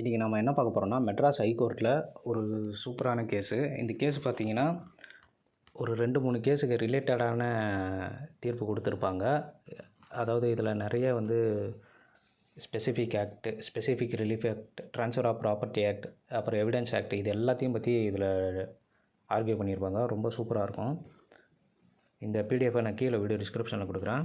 இன்றைக்கி நம்ம என்ன பார்க்க போகிறோம்னா மெட்ராஸ் ஹைகோர்ட்டில் ஒரு சூப்பரான கேஸு இந்த கேஸ் பார்த்தீங்கன்னா ஒரு ரெண்டு மூணு கேஸுக்கு ரிலேட்டடான தீர்ப்பு கொடுத்துருப்பாங்க. அதாவது இதில் நிறைய வந்து specific act specific relief act transfer of property act அப்புறம் எவிடன்ஸ் ஆக்ட் இது எல்லாத்தையும் பற்றி இதில் ஆர்கியூ பண்ணியிருப்பாங்க. ரொம்ப சூப்பராக இருக்கும். இந்த பிடிஎஃபை நான் கீழே வீடியோ டிஸ்கிரிப்ஷனில் கொடுக்குறேன்.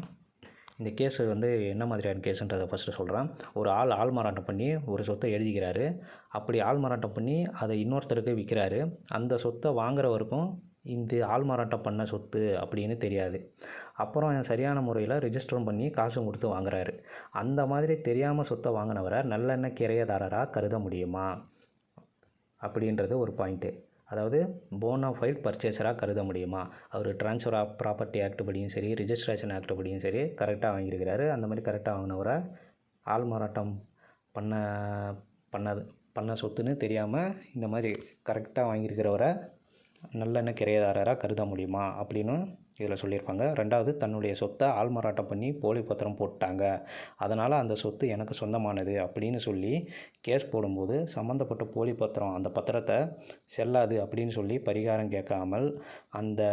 இந்த கேஸ் வந்து என்ன மாதிரியான கேஸுன்றதை ஃபஸ்ட்டு சொல்கிறேன் ஒரு ஆள் ஆள் மாறாட்டம் பண்ணி ஒரு சொத்தை எழுதிக்கிறாரு. அப்படி ஆள் மாறாட்டம் பண்ணி அதை இன்னொருத்தருக்கு விற்கிறாரு அந்த சொத்தை வாங்குறவருக்கும் இந்த ஆள் மாறாட்டம் பண்ண சொத்து அப்படின்னு தெரியாது. அப்புறம் சரியான முறையில் ரிஜிஸ்டரும் பண்ணி காசும் கொடுத்து வாங்குறாரு. அந்த மாதிரி தெரியாமல் சொத்தை வாங்கினவரை நல்லெண்ணெய் கிரையதாரராக கருத முடியுமா? அப்படின்றது ஒரு பாயிண்ட்டு அதாவது போனோஃபைட் பர்ச்சேஸராக கருத முடியுமா? அவர் ட்ரான்ஸ்ஃபர் ஆஃப் ப்ராப்பர்ட்டி ஆக்ட் படியும் சரி ரிஜிஸ்ட்ரேஷன் ஆக்ட் படியும் சரி கரெக்டாக வாங்கியிருக்கிறாரு. அந்த மாதிரி கரெக்டாக வாங்கினவரை ஆள் மாறாட்டம் பண்ண பண்ணது பண்ண சொத்துன்னு தெரியாமல் இந்த மாதிரி கரெக்டாக வாங்கியிருக்கிறவரை நல்லெண்ணெய் கிரையதாரராக கருத முடியுமா? அப்படின்னு இதில் சொல்லியிருப்பாங்க ரெண்டாவது தன்னுடைய சொத்தை ஆள்மாறாட்டம் பண்ணி போலி பத்திரம் போட்டாங்க. அதனால் அந்த சொத்து எனக்கு சொந்தமானது அப்படின்னு சொல்லி கேஸ் போடும்போது சம்மந்தப்பட்ட போலி பத்திரம் அந்த பத்திரத்தை செல்லாது அப்படின்னு சொல்லி பரிகாரம் கேட்காமல் அந்த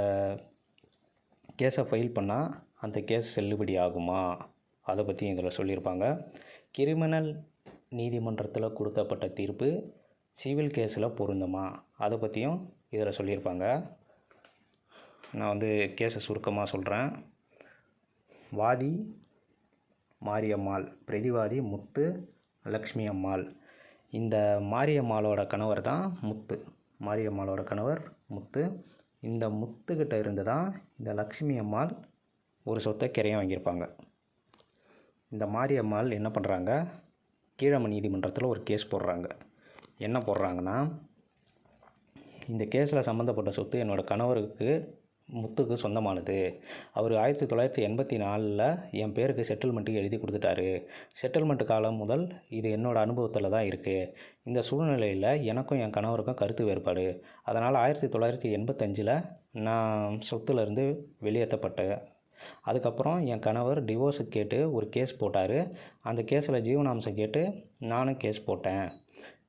கேஸை ஃபைல் பண்ணால் அந்த கேஸ் செல்லுபடி ஆகுமா? அதை பற்றி இதில் சொல்லியிருப்பாங்க. கிரிமினல் நீதிமன்றத்தில் கொடுக்கப்பட்ட தீர்ப்பு சிவில் கேஸில் பொருந்துமா? அதை பற்றியும் இதில் சொல்லியிருப்பாங்க. நான் வந்து கேஸை சுருக்கமாக சொல்கிறேன் வாதி மாரியம்மாள். பிரதிவாதி முத்து லக்ஷ்மி அம்மாள் இந்த மாரியம்மாளோட கணவர் தான் முத்து. மாரியம்மாளோட கணவர் முத்து. இந்த முத்துக்கிட்ட இருந்து தான் இந்த லக்ஷ்மி அம்மாள் ஒரு சொத்தை கிரையம் வாங்கியிருப்பாங்க. இந்த மாரியம்மாள் என்ன பண்ணுறாங்க கீழமை நீதிமன்றத்தில் ஒரு கேஸ் போடுறாங்க. என்ன போடுறாங்கன்னா இந்த கேஸில் சம்மந்தப்பட்ட சொத்து என்னோடய கணவருக்கு முத்துக்கு சொந்தமானது. அவர் ஆயிரத்தி தொள்ளாயிரத்தி எண்பத்தி நாலில் என் பேருக்கு செட்டில்மெண்ட்டுக்கு எழுதி கொடுத்துட்டாரு. செட்டில்மெண்ட் காலம் முதல் இது என்னோடய அனுபவத்தில் தான் இருக்குது இந்த சூழ்நிலையில் எனக்கும் என் கணவருக்கும் கருத்து வேறுபாடு. அதனால் ஆயிரத்தி தொள்ளாயிரத்தி எண்பத்தஞ்சில் நான் சொத்துலேருந்து வெளியேற்றப்பட்டேன். அதுக்கப்புறம் என் கணவர் டிவோர்ஸு கேட்டு ஒரு கேஸ் போட்டார். அந்த கேஸில் ஜீவனாம்சம் கேட்டு நானும் கேஸ் போட்டேன்.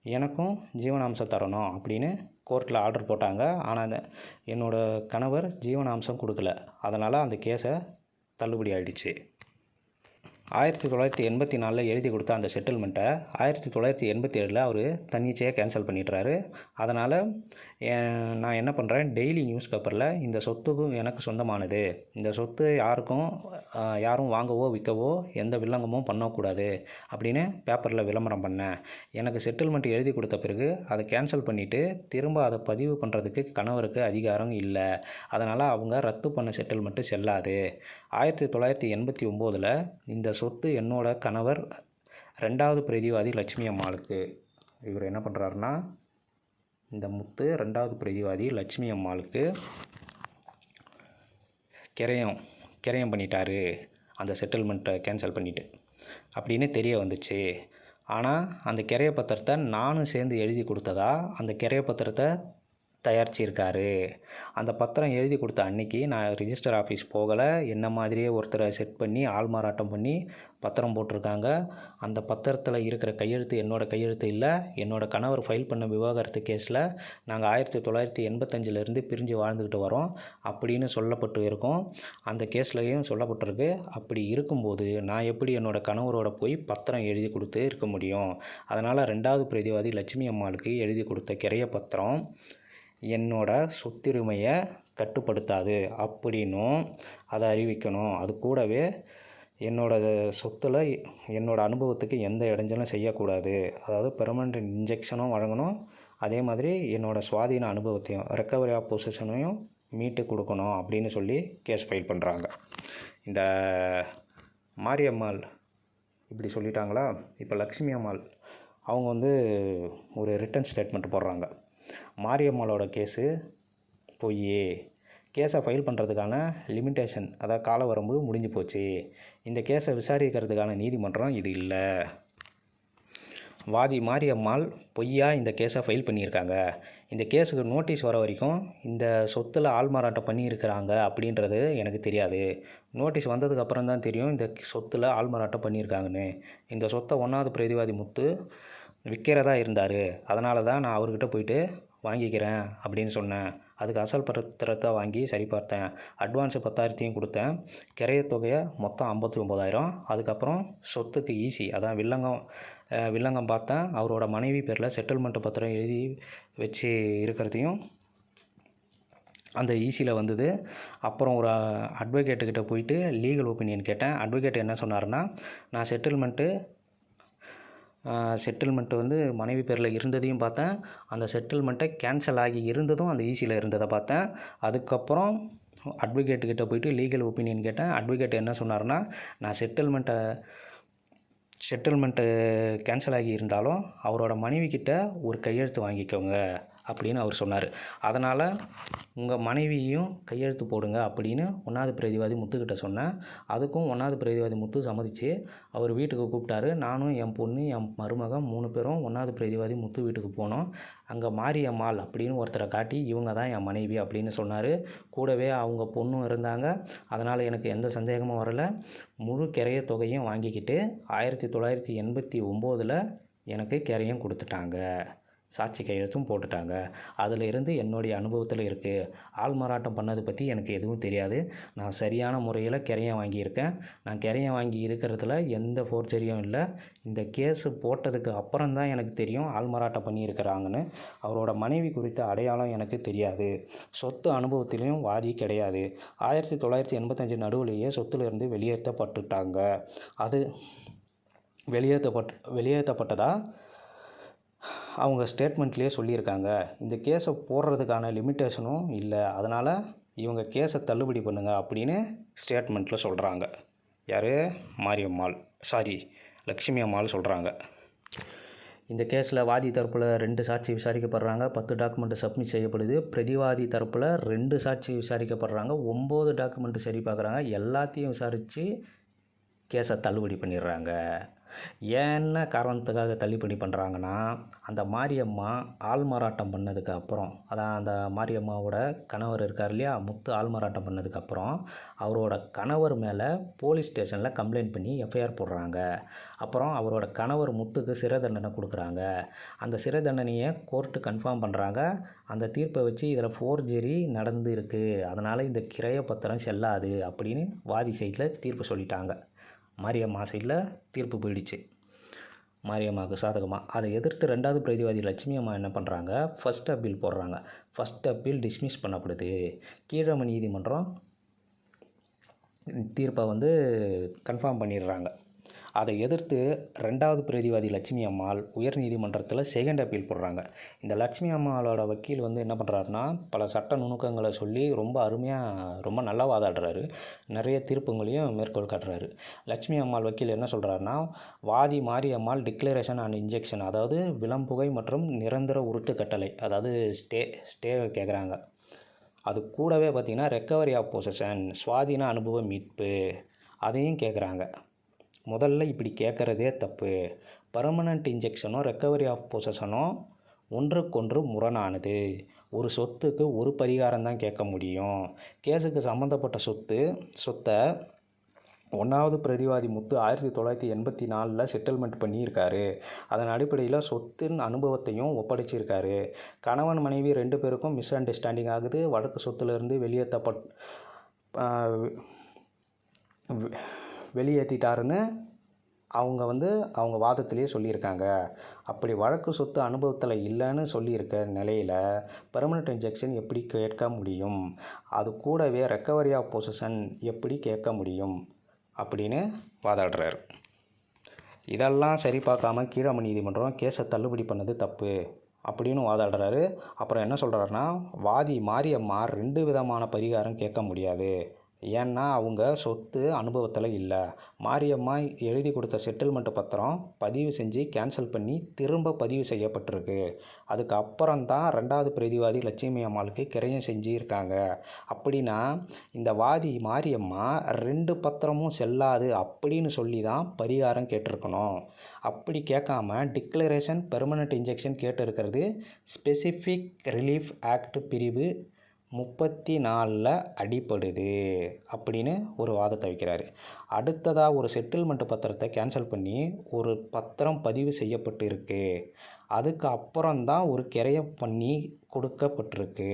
எனக்கும் ஜீவனாம்சம் தரணும் அப்படின்னு கோர்ட்டில் ஆர்டர் போட்டாங்க. ஆனால் அந்த என்னோடய கணவர் ஜீவனாம்சம் கொடுக்கல. அதனால் அந்த கேஸை தள்ளுபடி ஆகிடுச்சு ஆயிரத்தி தொள்ளாயிரத்தி எண்பத்தி நாலில் எழுதி கொடுத்த அந்த செட்டில்மெண்ட்டை ஆயிரத்தி தொள்ளாயிரத்தி எண்பத்தி ஏழில் அவர் தன்னிச்சையாக கேன்சல் பண்ணிடுறாரு. அதனால் நான் என்ன பண்ணுறேன் டெய்லி நியூஸ் பேப்பரில் இந்த சொத்துக்கும் எனக்கு சொந்தமானது. இந்த சொத்து யாருக்கும் யாரும் வாங்கவோ விற்கவோ எந்த வில்லங்கமும் பண்ணக்கூடாது அப்படின்னு பேப்பரில் விளம்பரம் பண்ணேன். எனக்கு செட்டில்மெண்ட் எழுதி கொடுத்த பிறகு அதை கேன்சல் பண்ணிவிட்டு திரும்ப அதை பதிவு பண்ணுறதுக்கு கணவருக்கு அதிகாரம் இல்லை. அதனால் அவங்க ரத்து பண்ண செட்டில்மெண்ட்டு செல்லாது. ஆயிரத்தி தொள்ளாயிரத்தி எண்பத்தி ஒம்போதில் இந்த சொத்து என்னோட கணவர் ரெண்டாவது பிரதிவாதி லட்சுமி அம்மாளுக்கு. இவர் என்ன பண்ணுறாருன்னா இந்த முத்து ரெண்டாவது பிரதிவாதி லட்சுமி அம்மாளுக்கு கிரயம் கிரயம் பண்ணிட்டாரு. அந்த செட்டில்மெண்ட்டை கேன்சல் பண்ணிவிட்டு அப்படின்னு தெரிய வந்துச்சு. ஆனால் அந்த கிரைய பத்திரத்தை நானும் சேர்ந்து எழுதி கொடுத்ததா? அந்த கிரைய பத்திரத்தை தயாரிச்சிருக்காரு. அந்த பத்திரம் எழுதி கொடுத்த அன்னைக்கு நான் ரிஜிஸ்டர் ஆஃபீஸ் போகலை. என்ன மாதிரியே ஒருத்தரை செட் பண்ணி ஆள் மாறாட்டம் பண்ணி பத்திரம் போட்டிருக்காங்க. அந்த பத்திரத்தில் இருக்கிற கையெழுத்து என்னோடய கையெழுத்து இல்லை. என்னோடய கணவர் ஃபைல் பண்ண விவாகரத்து கேஸில் நாங்கள் ஆயிரத்தி தொள்ளாயிரத்தி எண்பத்தஞ்சிலேருந்து பிரிஞ்சு வாழ்ந்துக்கிட்டு வரோம் அப்படின்னு சொல்லப்பட்டு இருக்கோம். அந்த கேஸ்லையும் சொல்லப்பட்டிருக்கு. அப்படி இருக்கும்போது நான் எப்படி என்னோடய கணவரோட போய் பத்திரம் எழுதி கொடுத்து இருக்க முடியும்? அதனால் ரெண்டாவது பிரதிவாதி லட்சுமி அம்மாளுக்கு எழுதி கொடுத்த கிரைய பத்திரம். என்னோட சொத்துரிமையை கட்டுப்படுத்தாது அப்படின்னும் அதை அறிவிக்கணும். அது கூடவே என்னோட சொத்தில் என்னோடய அனுபவத்துக்கு எந்த இடைஞ்சலும் செய்யக்கூடாது. அதாவது பெர்மனண்ட் இன்ஜெக்ஷனும் வழங்கணும். அதே மாதிரி என்னோடய சுவாதீன அனுபவத்தையும் ரெக்கவரி ஆஃப் பொசிஷனையும் மீட்டு கொடுக்கணும் அப்படின்னு சொல்லி கேஸ் ஃபைல் பண்ணுறாங்க இந்த மாரியம்மாள் இப்படி சொல்லிட்டாங்களா? இப்போ லக்ஷ்மி அம்மாள் அவங்க வந்து ஒரு ரிட்டன் ஸ்டேட்மெண்ட் போடுறாங்க. மாரியம்மாளோட கேஸு பொய்யே. கேஸை ஃபைல் பண்ணுறதுக்கான லிமிட்டேஷன் அதாவது கால வரம்பு முடிஞ்சு போச்சு. இந்த கேஸை விசாரிக்கிறதுக்கான நீதிமன்றம் இது இல்லை. வாதி மாரியம்மாள் பொய்யாக இந்த கேஸை ஃபைல் பண்ணியிருக்காங்க. இந்த கேஸுக்கு நோட்டீஸ் வர வரைக்கும் இந்த சொத்தில் ஆள்மாறாட்டம் பண்ணியிருக்கிறாங்க அப்படின்றது எனக்கு தெரியாது. நோட்டீஸ் வந்ததுக்கப்புறம் தான் தெரியும் இந்த சொத்தில் ஆள்மாறாட்டம் பண்ணியிருக்காங்கன்னு. இந்த சொத்தை ஒன்றாவது பிரதிவாதி முத்து விற்கிறதா இருந்தார். அதனால தான் நான் அவர்கிட்ட போயிட்டு வாங்கிக்கிறேன் அப்படின்னு சொன்னேன். அதுக்கு அசல் பத்திரத்தை வாங்கி சரி பார்த்தேன் அட்வான்ஸு பத்தாயிரத்தையும் கொடுத்தேன். கிரைய தொகையை மொத்தம் ஐம்பத்தி ஒம்பதாயிரம் அதுக்கப்புறம் சொத்துக்கு ஈஸி அதான் வில்லங்கம் வில்லங்கம் பார்த்தேன். அவரோட மனைவி பேரில் செட்டில்மெண்ட் பத்திரம் எழுதி வச்சு இருக்கிறதையும் அந்த ஈஸியில் வந்தது. அப்புறம் ஒரு அட்வொகேட்டுக்கிட்ட போயிட்டு லீகல் ஒப்பீனியன் கேட்டேன். அட்வொகேட் என்ன சொன்னாருன்னா நான் செட்டில்மெண்ட்டு செட்டில்மெண்ட் வந்து மனைவி பேரில் இருந்ததையும் பார்த்தேன். அந்த செட்டில்மெண்ட்டை கேன்சல் ஆகி இருந்ததும் அந்த ஈஸியில் இருந்ததை பார்த்தேன். அதுக்கப்புறம் அட்வொகேட்டுக்கிட்ட போயிட்டு லீகல் ஒப்பீனியன் கேட்டேன். அட்வொகேட் என்ன சொன்னார்னா நான் செட்டில்மெண்ட்டை செட்டில்மெண்ட்டு கேன்சல் ஆகி இருந்தாலும் அவரோட மனைவி கிட்ட ஒரு கையெழுத்து வாங்கிக்கோங்க. அப்படின்னு அவர் சொன்னார். அதனால் உங்கள் மனைவியும் கையெழுத்து போடுங்க அப்படின்னு ஒன்றாவது பிரதிவாதி முத்துக்கிட்ட சொன்னேன். அதுக்கும் ஒன்றாவது பிரதிவாதி முத்து சம்மதிச்சு அவர் வீட்டுக்கு கூப்பிட்டாரு. நானும் என் பொண்ணு என் மருமகன் மூணு பேரும் ஒன்றாவது பிரதிவாதி முத்து வீட்டுக்கு போனோம். அங்கே மாரியம்மாள் அப்படின்னு ஒருத்தரை காட்டி இவங்க தான் என் மனைவி அப்படின்னு சொன்னார். கூடவே அவங்க பொண்ணும் இருந்தாங்க. அதனால் எனக்கு எந்த சந்தேகமும் வரலை. முழு கிரைய தொகையும் வாங்கிக்கிட்டு ஆயிரத்தி தொள்ளாயிரத்தி எண்பத்தி ஒம்போதில் எனக்கு கிரையும் கொடுத்துட்டாங்க. சாட்சி கையெழுத்தும் போட்டுட்டாங்க. அதில் இருந்து என்னுடைய அனுபவத்தில் இருக்குது ஆள் மாறாட்டம் பண்ணது பற்றி எனக்கு எதுவும் தெரியாது. நான் சரியான முறையில் கிரையம் வாங்கியிருக்கேன். நான் கிரையம் வாங்கி இருக்கிறதுல எந்த ஃபோர்ஜரியும் இல்லை. இந்த கேஸு போட்டதுக்கு அப்புறம் தான் எனக்கு தெரியும் ஆள் மாறாட்டம் பண்ணியிருக்கிறாங்கன்னு. அவரோட மனைவி குறித்த அடையாளம் எனக்கு தெரியாது. சொத்து அனுபவத்திலையும் வாதி கிடையாது. ஆயிரத்தி தொள்ளாயிரத்தி எண்பத்தஞ்சு நடுவுலேயே சொத்துலேருந்து வெளியேற்றப்பட்டுட்டாங்க. அது வெளியேற்றப்பட் வெளியேற்றப்பட்டதா? அவங்க ஸ்டேட்மெண்ட்லேயே சொல்லியிருக்காங்க. இந்த கேஸை போடுறதுக்கான லிமிட்டேஷனும் இல்லை. அதனால் இவங்க கேஸை தள்ளுபடி பண்ணுங்கள் அப்படின்னு ஸ்டேட்மெண்ட்டில் சொல்கிறாங்க யார்? மாரியம்மாள். சாரி லக்ஷ்மி அம்மாள் சொல்கிறாங்க இந்த கேஸில் வாதி தரப்பில் ரெண்டு சாட்சி விசாரிக்கப்படுறாங்க. பத்து டாக்குமெண்ட்டு சப்மிட் செய்யப்படுது. பிரதிவாதி தரப்பில் ரெண்டு சாட்சி விசாரிக்கப்படுறாங்க. ஒம்பது டாக்குமெண்ட்டு சரி பார்க்குறாங்க எல்லாத்தையும் விசாரித்து கேஸை தள்ளுபடி பண்ணிடுறாங்க. என்ன காரணத்துக்காக தள்ளுபடி பண்ணுறாங்கன்னா அந்த மாரியம்மா ஆள்மாறாட்டம் பண்ணதுக்கு அப்புறம் அதான் அந்த மாரியம்மாவோட கணவர் இருக்கார் இல்லையா முத்து ஆள்மாறாட்டம் பண்ணதுக்கு அப்புறம் அவரோட கணவர் மேலே போலீஸ் ஸ்டேஷனில் கம்ப்ளைண்ட் பண்ணி எஃப்ஐஆர் போடுறாங்க. அப்புறம் அவரோட கணவர் முத்துக்கு சிறை தண்டனை கொடுக்குறாங்க. அந்த சிறை தண்டனையை கோர்ட்டு கன்ஃபார்ம் பண்ணுறாங்க அந்த தீர்ப்பை வச்சு இதில் ஃபோர்ஜரி நடந்து இருக்குது அதனால் இந்த கிரைய பத்திரம் செல்லாது அப்படின்னு வாதி சைட்டில் தீர்ப்பு சொல்லிட்டாங்க. மாரியம்மா சைடில் தீர்ப்பு போயிடுச்சு. மாரியம்மாவுக்கு சாதகமாக அதை எதிர்த்து ரெண்டாவது பிரதிவாதி லட்சுமி அம்மா என்ன பண்ணுறாங்க ஃபஸ்ட் அப்பீல் போடுறாங்க. ஃபஸ்ட் அப்பீல் டிஸ்மிஸ் பண்ணப்படுது. கீழமை நீதிமன்றம் தீர்ப்பை வந்து கன்ஃபார்ம் பண்ணிடுறாங்க. அதை எதிர்த்து ரெண்டாவது பிரதிவாதி லட்சுமி அம்மாள் உயர் நீதிமன்றத்தில் செகண்ட் அப்பீல் போடுறாங்க. இந்த லட்சுமி அம்மாளோட வக்கீல் வந்து என்ன பண்ணுறாருன்னா பல சட்ட நுணுக்கங்களை சொல்லி ரொம்ப அருமையாக ரொம்ப நல்லா வாதாடுறாரு. நிறைய தீர்ப்புங்களையும் மேற்கோள் காட்டுறாரு. லட்சுமி அம்மாள் வக்கீல் என்ன சொல்கிறாருன்னா வாதி மாரியம்மாள் டிக்ளரேஷன் அண்ட் இன்ஜெக்ஷன் அதாவது விளம்புகை மற்றும் நிரந்தர உருட்டு கட்டளை அதாவது ஸ்டே ஸ்டே கேட்குறாங்க அது கூடவே பார்த்திங்கன்னா ரெக்கவரி ஆஃப் பொசஷன் சுவாதீன அனுபவ மீட்பு அதையும் கேட்குறாங்க முதல்ல இப்படி கேட்குறதே தப்பு. பர்மனண்ட் இன்ஜெக்ஷனும் ரெக்கவரி ஆஃப் பொசஷனும் ஒன்றுக்கொன்று முரணானது. ஒரு சொத்துக்கு ஒரு பரிகாரம் தான் கேட்க முடியும். கேஸுக்கு சம்மந்தப்பட்ட சொத்து சொத்தை ஒன்றாவது பிரதிவாதி முத்து ஆயிரத்தி தொள்ளாயிரத்தி எண்பத்தி நாலில் செட்டில்மெண்ட் பண்ணியிருக்காரு. அதன் அடிப்படையில் சொத்தின் அனுபவத்தையும் ஒப்படைச்சிருக்காரு. கணவன் மனைவி ரெண்டு பேருக்கும் மிஸ் அண்டர்ஸ்டாண்டிங் ஆகுது. வடக்கு சொத்துலேருந்து வெளியேற்றப்பட் வெளியேற்றிட்டாருன்னு அவங்க வந்து அவங்க வாதத்திலேயே சொல்லியிருக்காங்க. அப்படி வழக்கு சொத்து அனுபவத்தில் இல்லைன்னு சொல்லியிருக்க நிலையில் பெர்மனெண்ட் இன்ஜெக்ஷன் எப்படி கேட்க முடியும்? அது கூடவே ரெக்கவரி ஆஃப் பொசிஷன் எப்படி கேட்க முடியும்? அப்படின்னு வாதாடுறாரு. இதெல்லாம் சரி பார்க்காம கீழமை நீதிமன்றம் கேஸை தள்ளுபடி பண்ணது தப்பு அப்படின்னு வாதாடுறாரு. அப்புறம் என்ன சொல்கிறாருன்னா வாதி மாரியம்மா ரெண்டு விதமான பரிகாரம் கேட்க முடியாது. ஏன்னா அவங்க சொத்து அனுபவத்தில் இல்லை. மாரியம்மா எழுதி கொடுத்த செட்டில்மெண்ட் பத்திரம் பதிவு செஞ்சு கேன்சல் பண்ணி திரும்ப பதிவு செய்யப்பட்டிருக்கு. அதுக்கு அப்புறம்தான் ரெண்டாவது பிரதிவாதி லட்சுமி அம்மாளுக்கு கிரையம் செஞ்சுருக்காங்க. அப்படின்னா இந்த வாதி மாரியம்மா ரெண்டு பத்திரமும் செல்லாது அப்படின்னு சொல்லி தான் பரிகாரம் கேட்டிருக்கணும். அப்படி கேட்காம டிக்ளரேஷன் பெர்மனன்ட் இன்ஜெக்ஷன் கேட்டிருக்கிறது ஸ்பெசிஃபிக் ரிலீஃப் ஆக்ட் பிரிவு முப்பத்தி நாலில் அடிப்படுது அப்படின்னு ஒரு வாதத்தை வைக்கிறார். அடுத்ததாக ஒரு செட்டில்மெண்ட் பத்திரத்தை கேன்சல் பண்ணி ஒரு பத்திரம் பதிவு செய்யப்பட்டு இருக்கு அதுக்கு அப்புறம்தான் ஒரு கிரைய பண்ணி கொடுக்கப்பட்டிருக்கு.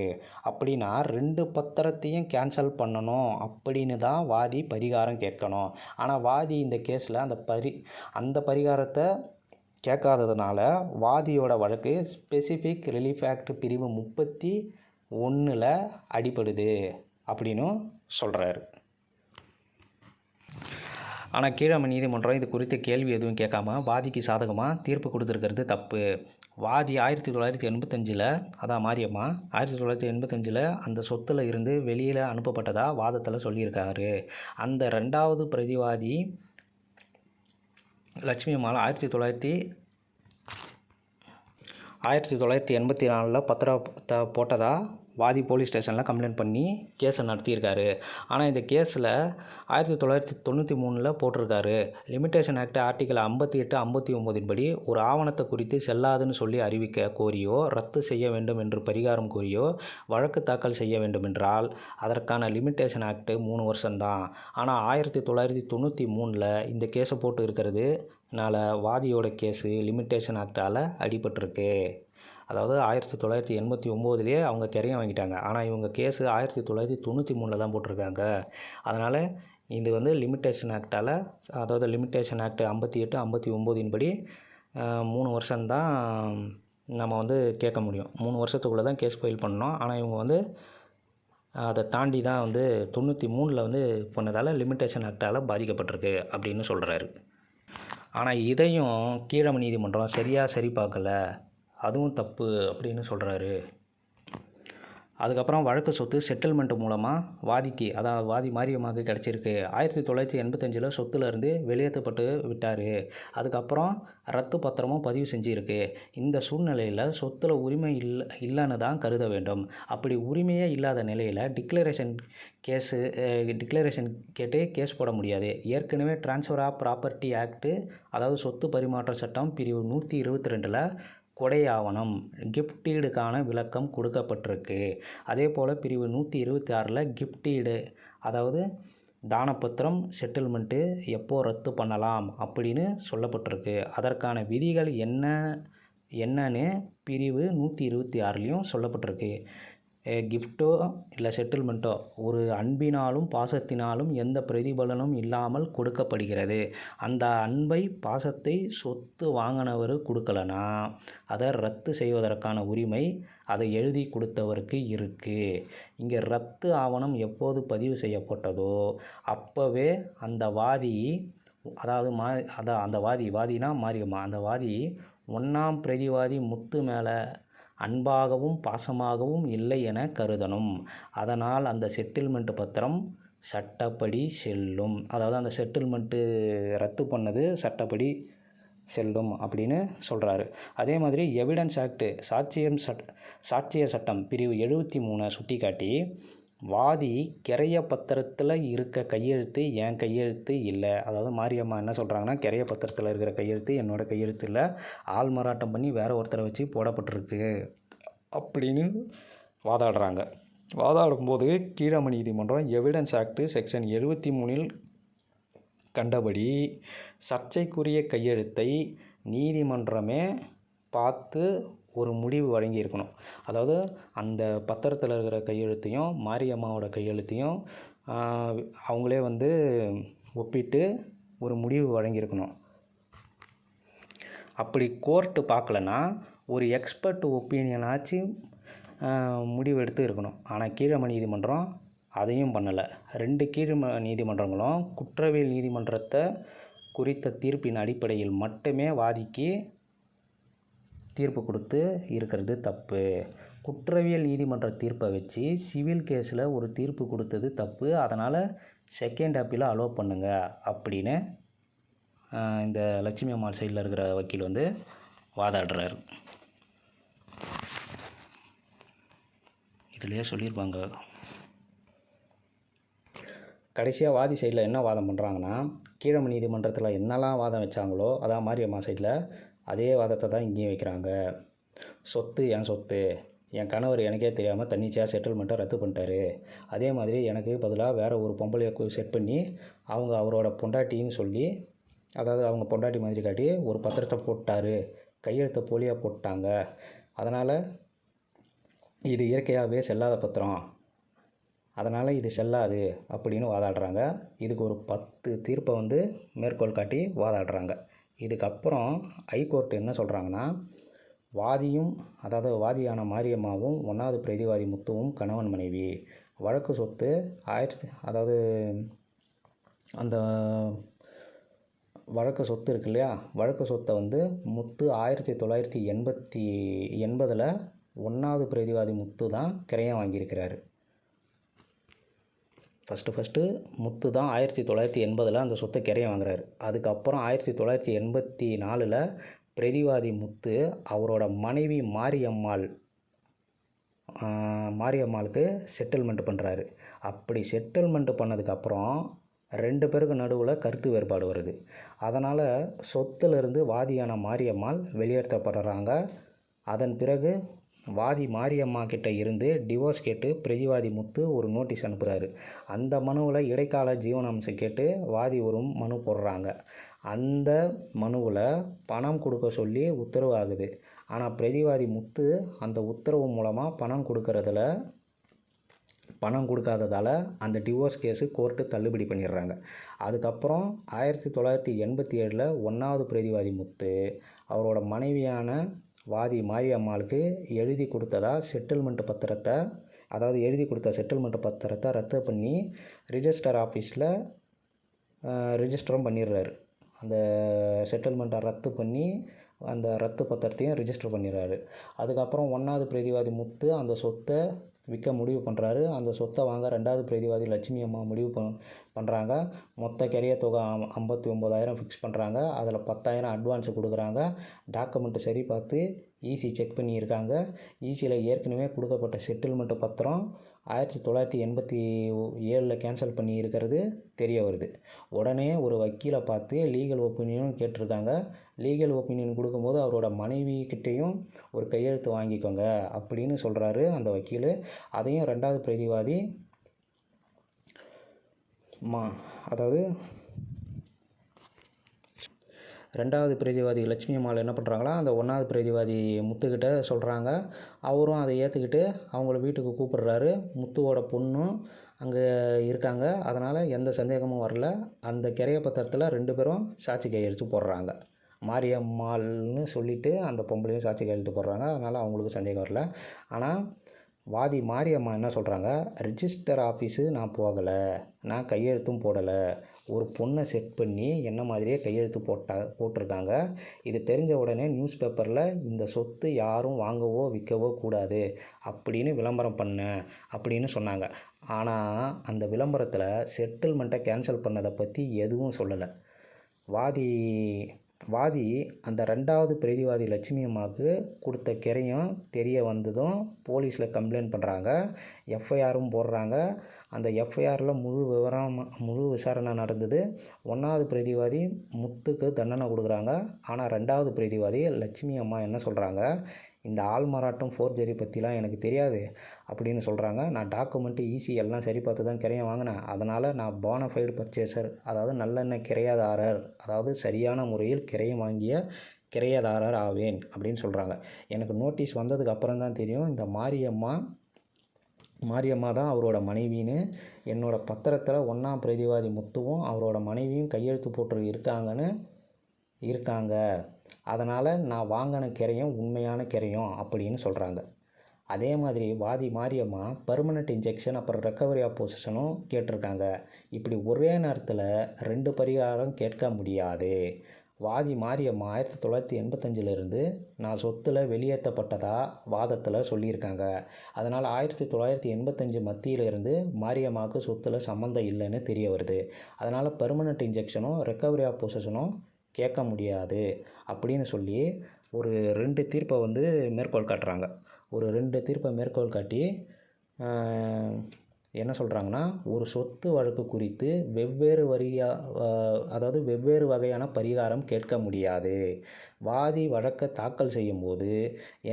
அப்படின்னா ரெண்டு பத்திரத்தையும் கேன்சல் பண்ணணும் அப்படின்னு தான் வாதி பரிகாரம் கேட்கணும். ஆனால் வாதி இந்த கேஸில் அந்த பரி அந்த பரிகாரத்தை கேட்காததுனால வாதியோட வழக்கு ஸ்பெசிஃபிக் ரிலீஃப் ஆக்ட் பிரிவு முப்பத்தி ஒன்றில் அடிபடுது அப்படின்னும் சொல்கிறாரு ஆனால் கீழமை நீதிமன்றம் இது குறித்த கேள்வி எதுவும் கேட்காம வாதிக்கு சாதகமாக தீர்ப்பு கொடுத்துருக்கிறது தப்பு. வாதி ஆயிரத்தி தொள்ளாயிரத்தி எண்பத்தஞ்சில் அதான் மாரியம்மா ஆயிரத்தி தொள்ளாயிரத்தி எண்பத்தஞ்சில் அந்த சொத்தில் இருந்து வெளியில் அனுப்பப்பட்டதாக வாதத்தில் சொல்லியிருக்காரு. அந்த ரெண்டாவது பிரதிவாதி லட்சுமி அம்மாள் ஆயிரத்தி தொள்ளாயிரத்தி ஆயிரத்தி தொள்ளாயிரத்தி எண்பத்தி நாலில் பத்திரத்தை போட்டதாக வாதி போலீஸ் ஸ்டேஷனில் கம்ப்ளைண்ட் பண்ணி கேஸை நடத்தியிருக்காரு. ஆனால் இந்த கேஸில் ஆயிரத்தி தொள்ளாயிரத்தி தொண்ணூற்றி மூணில் போட்டிருக்காரு. லிமிடேஷன் ஆக்ட் ஆர்டிகல் ஐம்பத்தி எட்டு ஐம்பத்தி ஒம்போதின் படி ஒரு ஆவணத்தை குறித்து செல்லாதுன்னு சொல்லி அறிவிக்க கோரியோ ரத்து செய்ய வேண்டும் என்று பரிகாரம் கோரியோ வழக்கு தாக்கல் செய்ய வேண்டும் என்றால் அதற்கான லிமிட்டேஷன் ஆக்ட் மூணு வருஷம்தான். ஆனால் ஆயிரத்தி தொள்ளாயிரத்தி தொண்ணூற்றி மூணில் இந்த கேஸை போட்டு இருக்கிறது னால வாதியோட கேஸு லிமிட்டேஷன் ஆக்டால் அடிபட்டிருக்கு. அதாவது ஆயிரத்தி தொள்ளாயிரத்தி எண்பத்தி ஒம்போதுலேயே அவங்க கிரையம் வாங்கிட்டாங்க. ஆனால் இவங்க கேஸு ஆயிரத்தி தொள்ளாயிரத்தி தொண்ணூற்றி மூணில் தான் போட்டிருக்காங்க. அதனால் இது வந்து லிமிட்டேஷன் ஆக்டால் அதாவது லிமிட்டேஷன் ஆக்ட் ஐம்பத்தி எட்டு ஐம்பத்தி ஒம்போதின் படி மூணு வருஷம்தான் நம்ம வந்து கேட்க முடியும். மூணு வருஷத்துக்குள்ளே தான் கேஸ் ஃபைல் பண்ணோம் ஆனால் இவங்க வந்து அதை தாண்டி தான் வந்து தொண்ணூற்றி மூணில் வந்து பண்ணதால் லிமிட்டேஷன் ஆக்டால் பாதிக்கப்பட்டிருக்கு அப்படின்னு சொல்கிறாரு ஆனால் இதையும் கீழமை நீதிமன்றம் சரியாக சரி பார்க்கல. அதுவும் தப்பு அப்படின்னு சொல்கிறாரு அதுக்கப்புறம் வழக்கு சொத்து செட்டில்மெண்ட் மூலமாக வாதிக்கு அதாவது வாதி மாரியம்மாவுக்கு கிடச்சிருக்கு. ஆயிரத்தி தொள்ளாயிரத்தி எண்பத்தஞ்சில் சொத்துலேருந்து வெளியேற்றப்பட்டு விட்டார். அதுக்கப்புறம் ரத்து பத்திரமும் பதிவு செஞ்சுருக்கு. இந்த சூழ்நிலையில் சொத்தில் உரிமை இல்லை இல்லைன்னு தான் கருத வேண்டும். அப்படி உரிமையே இல்லாத நிலையில் டிக்ளரேஷன் கேஸு டிக்ளரேஷன் கேட்டு கேஸ் போட முடியாது. ஏற்கனவே ட்ரான்ஸ்ஃபர் ஆஃப் ப்ராப்பர்ட்டி ஆக்ட்டு அதாவது சொத்து பரிமாற்ற சட்டம் பிரிவு நூற்றி இருபத்தி ரெண்டில் கொடை ஆவணம் கிஃப்டீடுக்கான விளக்கம் கொடுக்கப்பட்டிருக்கு. அதே போல் பிரிவு நூற்றி இருபத்தி ஆறில் கிஃப்டீடு அதாவது தானப்பத்திரம் செட்டில்மெண்ட்டு எப்போ ரத்து பண்ணலாம் அப்படின்னு சொல்லப்பட்டிருக்கு. அதற்கான விதிகள் என்ன என்னன்னு பிரிவு நூற்றி இருபத்தி ஆறுலேயும் சொல்லப்பட்டிருக்கு. கிஃப்ட்டோ இல்லை செட்டில்மெண்ட்டோ ஒரு அன்பினாலும் பாசத்தினாலும் எந்த பிரதிபலனும் இல்லாமல் கொடுக்கப்படுகிறது. அந்த அன்பை பாசத்தை சொத்து வாங்கினவர் கொடுக்கலனா அதை ரத்து செய்வதற்கான உரிமை அதை எழுதி கொடுத்தவருக்கு இருக்குது இங்கே ரத்து ஆவணம் எப்போது பதிவு செய்யப்பட்டதோ அப்போவே அந்த வாதி அதாவது மா அதான் அந்த வாதி வாதினா மாரியம்மா அந்த வாதி ஒன்றாம் பிரதிவாதி முத்து மேலே அன்பாகவும் பாசமாகவும் இல்லை என கருதணும். அதனால் அந்த செட்டில்மெண்ட் பத்திரம் சட்டப்படி செல்லும். அதாவது அந்த செட்டில்மெண்ட்டு ரத்து பண்ணது சட்டப்படி செல்லும் அப்படின்னு சொல்கிறாரு அதே மாதிரி எவிடன்ஸ் ஆக்ட் சாட்சியம் சட் சாட்சிய சட்டம் பிரிவு எழுபத்தி மூணை சுட்டிக்காட்டி வாதி கிரைய பத்திரத்தில் இருக்க கையெழுத்து என் கையெழுத்து இல்லை. அதாவது மாரியம்மா என்ன சொல்கிறாங்கன்னா கிரைய பத்திரத்தில் இருக்கிற கையெழுத்து என்னோட கையெழுத்து இல்லை. ஆள் மராட்டம் பண்ணி வேறு ஒருத்தரை வச்சு போடப்பட்டிருக்கு. அப்படின்னு வாதாடுறாங்க. வாதாடும்போது கீழமை நீதிமன்றம் எவிடன்ஸ் ஆக்ட் செக்ஷன் எழுபத்தி மூணில் கண்டபடி சர்ச்சைக்குரிய கையெழுத்தை நீதிமன்றமே பார்த்து ஒரு முடிவு வழங்கியிருக்கணும். அதாவது அந்த பத்திரத்தில் இருக்கிற கையெழுத்தையும் மாரியம்மாவோட கையெழுத்தையும் அவங்களே வந்து ஒப்பிட்டு ஒரு முடிவு வழங்கியிருக்கணும். அப்படி கோர்ட்டு பார்க்கலன்னா ஒரு எக்ஸ்பர்ட் ஒப்பீனியனாச்சும் முடிவெடுத்து இருக்கணும் ஆனால் கீழமை நீதிமன்றம் அதையும் பண்ணலை. ரெண்டு கீழம நீதிமன்றங்களும் குற்றவியல் நீதிமன்றத்தை குறித்த தீர்ப்பின் அடிப்படையில் மட்டுமே வாதிக்கு தீர்ப்பு கொடுத்து இருக்கிறது தப்பு. குற்றவியல் நீதிமன்ற தீர்ப்பை வச்சு சிவில் கேஸில் ஒரு தீர்ப்பு கொடுத்தது தப்பு. அதனால் செகண்ட் அப்பீலை அலோவ் பண்ணுங்கள் அப்படின்னு இந்த லட்சுமி அம்மாள் சைடில் இருக்கிற வக்கீல் வந்து வாதாடுறாரு. இதுலேயே சொல்லியிருப்பாங்க கடைசியாக வாதி சைடில் என்ன வாதம் பண்ணுறாங்கன்னா கீழமை நீதிமன்றத்தில் என்னெல்லாம் வாதம் வச்சாங்களோ அதான் மாரியம்மா சைடில் அதே வாதத்தை தான் இங்கேயும் வைக்கிறாங்க. சொத்து என் சொத்து. என் கணவர் எனக்கே தெரியாமல் தன்னிச்சையாக செட்டில்மெண்ட்டை ரத்து பண்ணிட்டாரு. அதே மாதிரி எனக்கு பதிலாக வேறு ஒரு பொம்பளையை செட் பண்ணி அவங்க அவரோட பொண்டாட்டின்னு சொல்லி அதாவது அவங்க பொண்டாட்டி மாதிரி காட்டி ஒரு பத்திரத்தை போட்டாரு. கையெழுத்தை போலியாக போட்டாங்க. அதனால் இது இயற்கையாகவே செல்லாத பத்திரம். அதனால் இது செல்லாது அப்படின்னு வாதாடுறாங்க. இதுக்கு ஒரு பத்து தீர்ப்பை வந்து மேற்கோள் காட்டி வாதாடுறாங்க. இதுக்கப்புறம் ஹைகோர்ட் என்ன சொல்கிறாங்கன்னா வாதியும் அதாவது வாதியான மாரியம்மாவும் ஒன்றாவது பிரதிவாதி முத்துவும் கணவன் மனைவி. வழக்கு சொத்து ஆயிரத்தி அதாவது அந்த வழக்கு சொத்து இருக்கு இல்லையா? வழக்கு சொத்தை வந்து முத்து ஆயிரத்தி தொள்ளாயிரத்தி எண்பத்தி எண்பதில் ஒன்றாவது பிரதிவாதி முத்து தான் கிரையம் வாங்கியிருக்கிறாரு. ஃபஸ்ட்டு ஃபஸ்ட்டு முத்து தான் ஆயிரத்தி தொள்ளாயிரத்தி எண்பதில் அந்த சொத்தை கிரையம் வாங்குறாரு. அதுக்கப்புறம் ஆயிரத்தி தொள்ளாயிரத்தி எண்பத்தி நாலில் பிரதிவாதி முத்து அவரோட மனைவி மாரியம்மாள் மாரியம்மாளுக்கு செட்டில்மெண்ட் பண்ணுறாரு. அப்படி செட்டில்மெண்ட் பண்ணதுக்கப்புறம் ரெண்டு பேருக்கு நடுவில் கருத்து வேறுபாடு வருது. அதனால் சொத்துலேருந்து வாதியான மாரியம்மாள் வெளியேற்றப்படுறாங்க. அதன் பிறகு வாதி மாரியம்மா கிட்ட இருந்து டிவோர்ஸ் கேட்டு பிரதிவாதி முத்து ஒரு நோட்டீஸ் அனுப்புகிறாரு அந்த மனுவில் இடைக்கால ஜீவனாம்சம் கேட்டு வாதி ஒரு மனு போடுறாங்க. அந்த மனுவில் பணம் கொடுக்க சொல்லி உத்தரவு ஆகுது. ஆனால் பிரதிவாதி முத்து அந்த உத்தரவு மூலமாக பணம் கொடுக்கறதுல பணம் கொடுக்காததால் அந்த டிவோர்ஸ் கேஸு கோர்ட்டு தள்ளுபடி பண்ணிடுறாங்க. அதுக்கப்புறம் ஆயிரத்தி தொள்ளாயிரத்தி எண்பத்தி ஏழில் ஒன்றாவது பிரதிவாதி முத்து அவரோட மனைவியான வாதி மாரியம்மாளுக்கு எழுதி கொடுத்ததா செட்டில்மெண்ட் பத்திரத்தை? அதாவது எழுதி கொடுத்த செட்டில்மெண்ட் பத்திரத்தை ரத்து பண்ணி ரிஜிஸ்டர் ஆஃபீஸில் ரிஜிஸ்டரும் பண்ணிடுறாரு. அந்த செட்டில்மெண்ட்டை ரத்து பண்ணி அந்த ரத்து பத்திரத்தையும் ரிஜிஸ்டர் பண்ணிடுறாரு. அதுக்கப்புறம் ஒன்றாவது பிரதிவாதி முத்து அந்த சொத்தை விற்க முடிவு பண்ணுறாரு அந்த சொத்தை வாங்க ரெண்டாவது பிரதிவாதி லட்சுமி அம்மா முடிவு பண் பண்ணுறாங்க மொத்த கெரிய தொகை ஐம்பத்தி ஒம்பதாயிரம் ஃபிக்ஸ் பண்ணுறாங்க அதில் பத்தாயிரம் அட்வான்ஸ் கொடுக்குறாங்க. டாக்குமெண்ட்டு சரி பார்த்து ஈசி செக் பண்ணியிருக்காங்க. ஈசியில் ஏற்கனவே கொடுக்கப்பட்ட செட்டில்மெண்ட் பத்திரம் ஆயிரத்தி தொள்ளாயிரத்தி எண்பத்தி ஏழில் கேன்சல் பண்ணி இருக்கிறது தெரிய வருது. உடனே ஒரு வக்கீலை பார்த்து லீகல் ஒப்பீனியனும் கேட்டிருக்காங்க. லீகல் ஒப்பீனியன் கொடுக்கும்போது அவரோட மனைவி கிட்டேயும் ஒரு கையெழுத்து வாங்கிக்கோங்க அப்படின்னு சொல்கிறாரு அந்த வக்கீல். அதையும் ரெண்டாவது பிரதிவாதி மா அதாவது ரெண்டாவது பிரதிவாதி லட்சுமி அம்மாள் என்ன பண்ணுறாங்களா அந்த ஒன்றாவது பிரதிவாதி முத்துக்கிட்ட சொல்கிறாங்க அவரும் அதை ஏற்றுக்கிட்டு அவங்கள வீட்டுக்கு கூப்பிடுறாரு. முத்துவோட பொண்ணும் அங்கே இருக்காங்க. அதனால் எந்த சந்தேகமும் வரல. அந்த கிரைய பத்திரத்தில் ரெண்டு பேரும் சாட்சி கையெழுத்து போடுறாங்க. மாரியம்மாள்னு சொல்லிட்டு அந்த பொம்பளையும் சாட்சி கையெழுத்து போடுறாங்க. அதனால் அவங்களுக்கு சந்தேகம் வரல. ஆனால் வாதி மாரியம்மா என்ன சொல்கிறாங்க ரிஜிஸ்டர் ஆஃபீஸு நான் போகலை. நான் கையெழுத்தும் போடலை. ஒரு பொண்ணை செட் பண்ணி என்ன மாதிரியே கையெழுத்து போட்டா போட்டிருக்காங்க. இது தெரிஞ்ச உடனே நியூஸ் பேப்பரில் இந்த சொத்து யாரும் வாங்கவோ விற்கவோ கூடாது. அப்படின்னு விளம்பரம் பண்ணேன் அப்படின்னு சொன்னாங்க. ஆனால் அந்த விளம்பரத்தில் செட்டில்மெண்ட்டை கேன்சல் பண்ணதை பற்றி எதுவும் சொல்லலை. வாதி வாதி அந்த ரெண்டாவது பிரதிவாதி லட்சுமி அம்மாவுக்கு கொடுத்த கிரையும் தெரிய வந்ததும் போலீஸில் கம்ப்ளைண்ட் பண்ணுறாங்க எஃப்ஐஆரும் போடுறாங்க. அந்த எஃப்ஐஆரில் முழு விவரம் முழு விசாரணை நடந்தது. ஒன்றாவது பிரதிவாதி முத்துக்கு தண்டனை கொடுக்குறாங்க. ஆனால் ரெண்டாவது பிரதிவாதி லட்சுமி அம்மா என்ன சொல்கிறாங்க இந்த ஆள்மாறாட்டம் ஃபோர்ஜரி பற்றிலாம் எனக்கு தெரியாது அப்படின்னு சொல்கிறாங்க நான் டாக்குமெண்ட்டு ஈஸி எல்லாம் சரி பார்த்து தான் கிரையம் வாங்கினேன். அதனால் நான் போனஃபைடு பர்ச்சேசர் அதாவது நல்லெண்ணெய் கிரையாதாரர் அதாவது சரியான முறையில் கிரையம் வாங்கிய கிரையதாரர் ஆவேன் அப்படின்னு சொல்கிறாங்க எனக்கு நோட்டீஸ் வந்ததுக்கு அப்புறம் தான் தெரியும். இந்த மாரியம்மா மாரியம்மா தான் அவரோட மனைவின்னு. என்னோடய பத்திரத்தில் ஒன்றாம் பிரதிவாதி முத்துவும் அவரோட மனைவியும் கையெழுத்து போட்டு இருக்காங்கன்னு இருக்காங்க. அதனால் நான் வாங்கின கிரையும் உண்மையான கிரையும் அப்படின்னு சொல்கிறாங்க அதே மாதிரி வாதி மாரியம்மா பர்மனெண்ட் இன்ஜெக்ஷன் அப்புறம் ரெக்கவரி ஆஃப் பொசிஷனும் கேட்டிருக்காங்க. இப்படி ஒரே நேரத்தில் ரெண்டு பரிகாரம் கேட்க முடியாது. வாதி மாரியம்மா ஆயிரத்தி தொள்ளாயிரத்தி எண்பத்தஞ்சிலிருந்து நான் சொத்தில் வெளியேற்றப்பட்டதாக வாதத்தில் சொல்லியிருக்காங்க. அதனால் ஆயிரத்தி தொள்ளாயிரத்தி எண்பத்தஞ்சு மத்தியிலிருந்து மாரியம்மாவுக்கு சொத்தில் சம்மந்தம் இல்லைன்னு தெரிய வருது. அதனால் பெர்மனெண்ட் இன்ஜெக்ஷனும் ரெக்கவரி ஆஃப் பொசிஷனும் கேட்க முடியாது அப்படின்னு சொல்லி ஒரு ரெண்டு தீர்ப்பை வந்து மேற்கோள் காட்டுறாங்க. ஒரு ரெண்டு தீர்ப்பை மேற்கோள் காட்டி என்ன சொல்கிறாங்கன்னா ஒரு சொத்து வழக்கு குறித்து வெவ்வேறு வரியா அதாவது வெவ்வேறு வகையான பரிகாரம் கேட்க முடியாது. வாதி வழக்கை தாக்கல் செய்யும்போது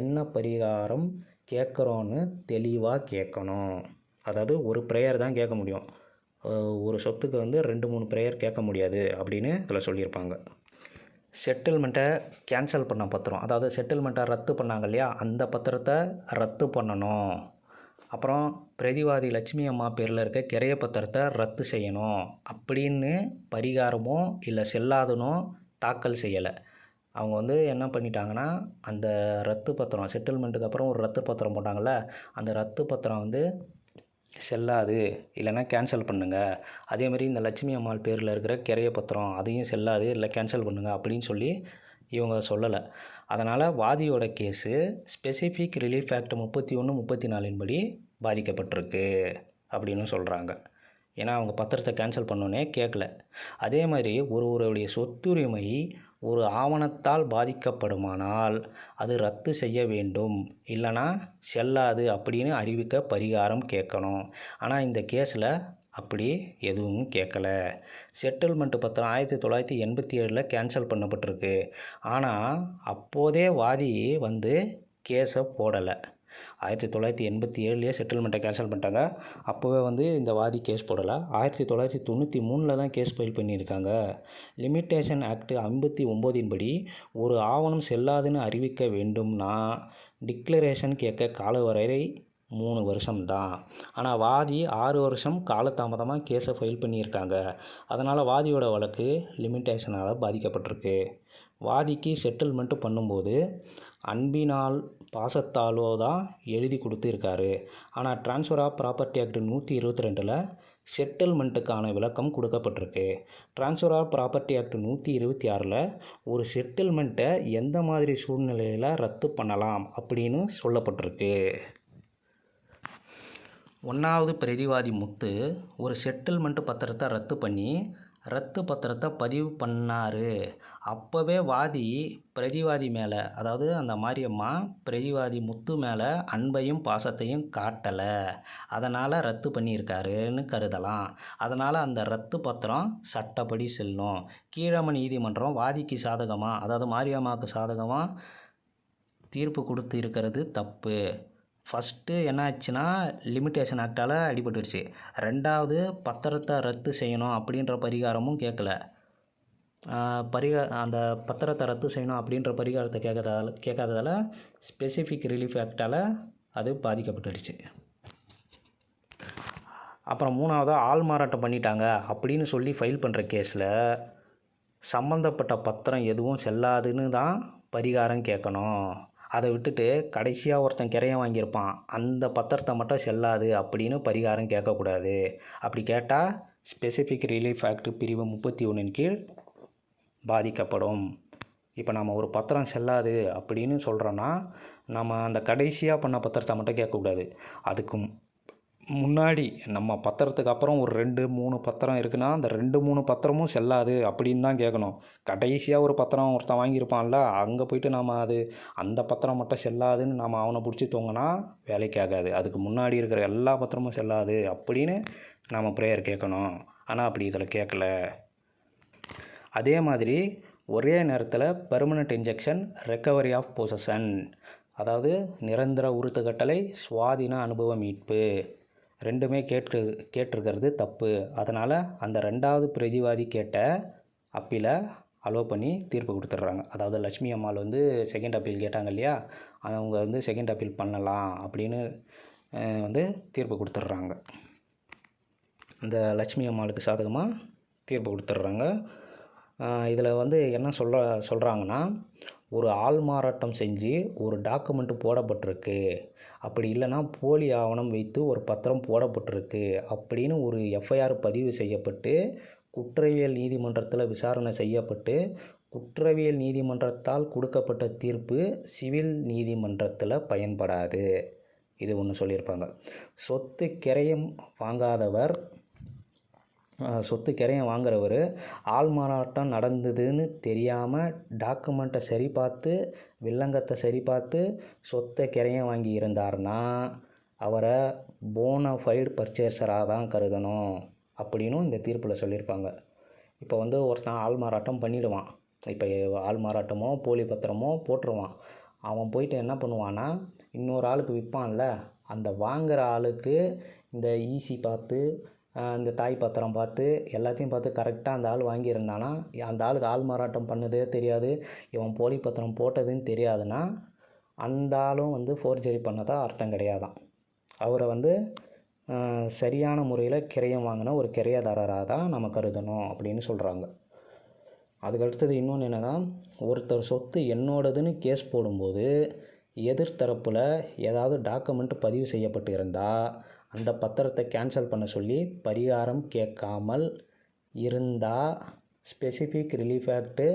என்ன பரிகாரம் கேட்குறோன்னு தெளிவாக கேட்கணும். அதாவது ஒரு ப்ரேயர் தான் கேட்க முடியும். ஒரு சொத்துக்கு வந்து ரெண்டு மூணு ப்ரேயர் கேட்க முடியாது அப்படின்னு இதில் சொல்லியிருப்பாங்க. செட்டில்மெண்ட்டை கேன்சல் பண்ண பத்திரம். அதாவது செட்டில்மெண்ட்டை ரத்து பண்ணாங்க இல்லையா? அந்த பத்திரத்தை ரத்து பண்ணணும். அப்புறம் பிரதிவாதி லட்சுமி அம்மா பேரில் இருக்க கிரைய பத்திரத்தை ரத்து செய்யணும். அப்படின்னு பரிகாரமோ இல்லை செல்லாதனோ தாக்கல் செய்யலை. அவங்க வந்து என்ன பண்ணிட்டாங்கன்னா அந்த ரத்து பத்திரம் செட்டில்மெண்ட்டுக்கு அப்புறம் ஒரு ரத்து பத்திரம் போட்டாங்கள்ல அந்த ரத்து பத்திரம் வந்து செல்லாது இல்லைன்னா கேன்சல் பண்ணுங்கள் அதேமாதிரி இந்த லட்சுமி அம்மாள் பேரில் இருக்கிற கிரைய பத்திரம் அதையும் செல்லாது இல்லை கேன்சல் பண்ணுங்கள் அப்படின்னு சொல்லி இவங்க சொல்லலை. அதனால் வாதியோட கேஸு ஸ்பெசிஃபிக் ரிலீஃப் ஆக்ட் முப்பத்தி ஒன்று முப்பத்தி நாலின் படி பாதிக்கப்பட்டிருக்கு அப்படின்னு சொல்கிறாங்க ஏன்னா அவங்க பத்திரத்தை கேன்சல் பண்ணோன்னே கேட்கல அதே மாதிரி ஒருவருடைய சொத்துரிமை ஒரு ஆவணத்தால் பாதிக்கப்படுமானால் அது ரத்து செய்ய வேண்டும். இல்லைனா செல்லாது அப்படின்னு அறிவிக்க பரிகாரம் கேட்கணும். ஆனால் இந்த கேஸில் அப்படி எதுவும் கேட்கல. செட்டில்மெண்ட் பத்திரம் ஆயிரத்தி தொள்ளாயிரத்தி எண்பத்தி ஏழில் கேன்சல் பண்ணப்பட்டிருக்கு. ஆனால் அப்போதே வாதி வந்து கேஸை போடலை. ஆயிரத்தி தொள்ளாயிரத்தி எண்பத்தி ஏழுலேயே செட்டில்மெண்ட்டை கேன்சல் பண்ணிட்டாங்க. அப்போவே வந்து இந்த வாதி கேஸ் போடலை. ஆயிரத்தி தொள்ளாயிரத்தி தொண்ணூற்றி மூணில் தான் கேஸ் ஃபைல் பண்ணியிருக்காங்க. லிமிட்டேஷன் ஆக்ட் ஐம்பத்தி ஒம்போதின் படி ஒரு ஆவணம் செல்லாதுன்னு அறிவிக்க வேண்டும்னா டிக்ளரேஷன் கேட்க காலவரையறை மூணு வருஷம்தான். ஆனால் வாதி ஆறு வருஷம் காலதாமதமாக கேஸை ஃபைல் பண்ணியிருக்காங்க. அதனால் வாதியோட வழக்கு லிமிட்டேஷனால் பாதிக்கப்பட்டிருக்கு. வாதிக்கு செட்டில்மெண்ட்டு பண்ணும்போது அன்பினால் பாசத்தாலோ தான் எழுதி கொடுத்துருக்காரு. ஆனால் ட்ரான்ஸ்ஃபர் ஆஃப் ப்ராப்பர்ட்டி ஆக்ட் நூற்றி இருபத்தி ரெண்டில் செட்டில்மெண்ட்டுக்கான விளக்கம் கொடுக்கப்பட்டிருக்கு. ட்ரான்ஸ்ஃபர் ஆஃப் ப்ராப்பர்ட்டி ஆக்ட் நூற்றி இருபத்தி ஆறில் ஒரு செட்டில்மெண்ட்டை எந்த மாதிரி சூழ்நிலையில் ரத்து பண்ணலாம் அப்படின்னு சொல்லப்பட்டிருக்கு. ஒன்றாவது பிரதிவாதி முத்து ஒரு செட்டில்மெண்ட் பத்திரத்தை ரத்து பண்ணி ரத்து பத்திரத்தை பதிவு பண்ணார். அப்போவே வாதி பிரதிவாதி மேலே அதாவது அந்த மாரியம்மா பிரதிவாதி முத்து மேலே அன்பையும் பாசத்தையும் காட்டலை. அதனால் ரத்து பண்ணியிருக்காருன்னு கருதலாம். அதனால் அந்த ரத்து பத்திரம் சட்டப்படி செல்லும். கீழமை நீதிமன்றம் வாதிக்கு சாதகமாக அதாவது மாரியம்மாவுக்கு சாதகமாக தீர்ப்பு கொடுத்து இருக்கிறது தப்பு. ஃபஸ்ட்டு என்னாச்சுன்னா லிமிட்டேஷன் ஆக்டால் அடிபட்டுருச்சு ரெண்டாவது பத்திரத்தை ரத்து செய்யணும் அப்படின்ற பரிகாரமும் கேட்கல பரிகா அந்த பத்திரத்தை ரத்து செய்யணும் அப்படின்ற பரிகாரத்தை கேட்காதால கேட்காததால் ஸ்பெசிஃபிக் ரிலீஃப் ஆக்டால் அது பாதிக்கப்பட்டுருச்சு அப்புறம் மூணாவது ஆள் மாறாட்டம் பண்ணிட்டாங்க அப்படின்னு சொல்லி ஃபைல் பண்ணுற கேஸில் சம்மந்தப்பட்ட பத்திரம் எதுவும் செல்லாதுன்னு தான் பரிகாரம் கேட்கணும் அதை விட்டுட்டு கடைசியாக ஒருத்தன் கிரையம் வாங்கியிருப்பான். அந்த பத்திரத்தை மட்டும் செல்லாது அப்படின்னு பரிகாரம் கேட்கக்கூடாது. அப்படி கேட்டால் ஸ்பெசிஃபிக் ரிலீஃப் ஆக்ட் பிரிவு முப்பத்தி ஒன்றின் கீழ் பாதிக்கப்படும். இப்போ நம்ம ஒரு பத்திரம் செல்லாது அப்படின்னு சொல்கிறோன்னா நம்ம அந்த கடைசியாக பண்ண பத்திரத்தை மட்டும் கேட்கக்கூடாது. அதுக்கும் முன்னாடி நம்ம பத்திரத்துக்கு அப்புறம் ஒரு ரெண்டு மூணு பத்திரம் இருக்குன்னா அந்த ரெண்டு மூணு பத்திரமும் செல்லாது அப்படின்னு தான் கேட்கணும் கடைசியாக ஒரு பத்திரம் ஒருத்தன் வாங்கியிருப்பான்ல அங்கே போயிட்டு நாம் அது அந்த பத்திரம் மட்டும் செல்லாதுன்னு நாம் அவனை பிடிச்சி தூங்கினா வேலைக்கு ஆகாது. அதுக்கு முன்னாடி இருக்கிற எல்லா பத்திரமும் செல்லாது அப்படின்னு நாம் ப்ரேயர் கேட்கணும் ஆனால் அப்படி இதில் கேட்கல அதே மாதிரி ஒரே நேரத்தில் permanent injunction recovery of possession அதாவது நிரந்தர உறுத்துக்கட்டளை சுவாதீன அனுபவ மீட்பு. ரெண்டுமே கேட்டு கேட்டிருக்கிறது தப்பு. அதனால் அந்த ரெண்டாவது பிரதிவாதி கேட்ட அப்பீலை அலோவ் பண்ணி தீர்ப்பு கொடுத்துட்றாங்க. அதாவது லட்சுமி அம்மாள் வந்து செகண்ட் அப்பீல் கேட்டாங்க இல்லையா? அவங்க வந்து செகண்ட் அப்பீல் பண்ணலாம் அப்படின்னு வந்து தீர்ப்பு கொடுத்துட்றாங்க. இந்த லட்சுமி அம்மாளுக்கு சாதகமாக தீர்ப்பு கொடுத்துட்றாங்க. இதில் வந்து என்ன சொல்ல சொல்கிறாங்கன்னா ஒரு ஆள் மாறாட்டம் செஞ்சு ஒரு டாக்குமெண்ட்டு போடப்பட்டிருக்கு. அப்படி இல்லைன்னா போலி ஆவணம் வைத்து ஒரு பத்திரம் போடப்பட்டிருக்கு அப்படின்னு ஒரு எஃப்ஐஆர் பதிவு செய்யப்பட்டு குற்றவியல் நீதிமன்றத்தில் விசாரணை செய்யப்பட்டு குற்றவியல் நீதிமன்றத்தால் கொடுக்கப்பட்ட தீர்ப்பு சிவில் நீதிமன்றத்தில் பயன்படாது. இது ஒன்று சொல்லியிருப்பாங்க. சொத்து கிரயம் வாங்காதவர் சொத்து கிரயம் வாங்குறவர் ஆள்மாறாட்டம் நடந்ததுன்னு தெரியாமல் டாக்குமெண்ட்டை சரி பார்த்து வில்லங்கத்தை சரி பார்த்து சொத்தை கிரயம் வாங்கி இருந்தார்னா அவரை போனஃபைடு பர்ச்சேசராக தான் கருதணும் அப்படின்னும் இந்த தீர்ப்பில் சொல்லியிருப்பாங்க. இப்போ வந்து ஒருத்தன் ஆள்மாறாட்டம் பண்ணிடுவான். இப்போ ஆள்மாறாட்டமோ போலி பத்திரமோ போட்டுருவான். அவன் போயிட்டு என்ன பண்ணுவான்னா இன்னொரு ஆளுக்கு விற்பான்ல அந்த வாங்குகிற ஆளுக்கு இந்த ஈசி பார்த்து அந்த தாய் பத்திரம் பார்த்து எல்லாத்தையும் பார்த்து கரெக்டாக அந்த ஆள் வாங்கியிருந்தானா? அந்த ஆளுக்கு ஆள் மாறாட்டம் பண்ணதே தெரியாது. இவன் போலி பத்திரம் போட்டதுன்னு தெரியாதுன்னா அந்த ஆளும் வந்து ஃபோர்ஜரி பண்ணதாக அர்த்தம் கிடையாதான். அவரை வந்து சரியான முறையில் கிரையம் வாங்கின ஒரு கிரையதாரராக தான் நம்ம கருதணும் அப்படின்னு சொல்கிறாங்க அதுக்கு அடுத்தது இன்னொன்று என்னென்னா ஒருத்தர் சொத்து என்னோடதுன்னு கேஸ் போடும்போது எதிர்த்தரப்பில் ஏதாவது டாக்குமெண்ட் பதிவு செய்யப்பட்டு இருந்தால் அந்த பத்திரத்தை கேன்சல் பண்ண சொல்லி பரிகாரம் கேட்காமல் இருந்தால் ஸ்பெசிஃபிக் ரிலீஃப் ஆக்ட்டு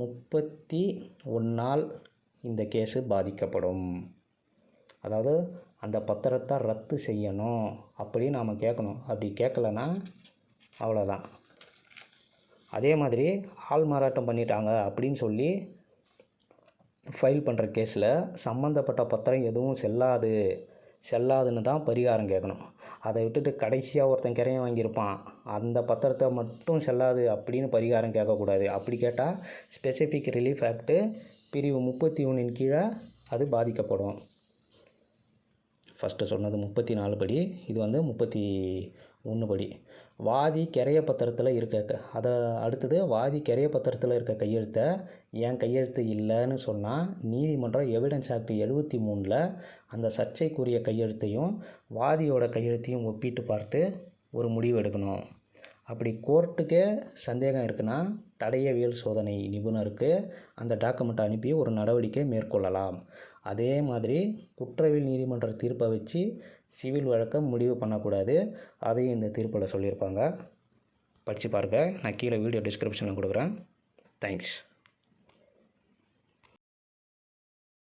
முப்பத்தி ஒன்றால் இந்த கேஸு பாதிக்கப்படும். அதாவது அந்த பத்திரத்தை ரத்து செய்யணும் அப்படின்னு நாம் கேட்கணும். அப்படி கேட்கலன்னா அவ்வளோதான் அதே மாதிரி ஆள் மாறாட்டம் பண்ணிட்டாங்க அப்படின்னு சொல்லி ஃபைல் பண்ணுற கேஸில் சம்மந்தப்பட்ட பத்திரம் எதுவும் செல்லாது. செல்லாதுன்னு தான் பரிகாரம் கேட்கணும். அதை விட்டுட்டு கடைசியாக ஒருத்தன் கிரையம் வாங்கியிருப்பான். அந்த பத்திரத்தை மட்டும் செல்லாது அப்படின்னு பரிகாரம் கேட்கக்கூடாது. அப்படி கேட்டால் ஸ்பெசிஃபிக் ரிலீஃப் ஆக்ட்டு பிரிவு முப்பத்தி ஒன்றின் கீழே அது பாதிக்கப்படும். ஃபஸ்ட்டு சொன்னது முப்பத்தி நாலு படி இது வந்து முப்பத்தி ஒன்று படி. வாதி கிரைய பத்திரத்தில் இருக்க அதை அடுத்தது வாதி கிரைய பத்திரத்தில் இருக்க கையெழுத்தை என் கையெழுத்து இல்லைன்னு சொன்னால் நீதிமன்றம் எவிடன்ஸ் ஆக்ட் எழுபத்தி மூணில் அந்த சர்ச்சைக்குரிய கையெழுத்தையும் வாதியோட கையெழுத்தையும் ஒப்பிட்டு பார்த்து ஒரு முடிவு எடுக்கணும். அப்படி கோர்ட்டுக்கே சந்தேகம் இருக்குன்னா தடையவியல் சோதனை நிபுணருக்கு அந்த டாக்குமெண்ட்டை அனுப்பி ஒரு நடவடிக்கை மேற்கொள்ளலாம். அதே மாதிரி குற்றவியல் நீதிமன்ற தீர்ப்பை வச்சு சிவில் வழக்கை முடிவு பண்ணக்கூடாது. அதையும் இந்த தீர்ப்பில் சொல்லியிருப்பாங்க. படித்து பாருங்கள் நான் கீழே வீடியோ டிஸ்கிரிப்ஷனில் கொடுக்குறேன். தேங்க்ஸ்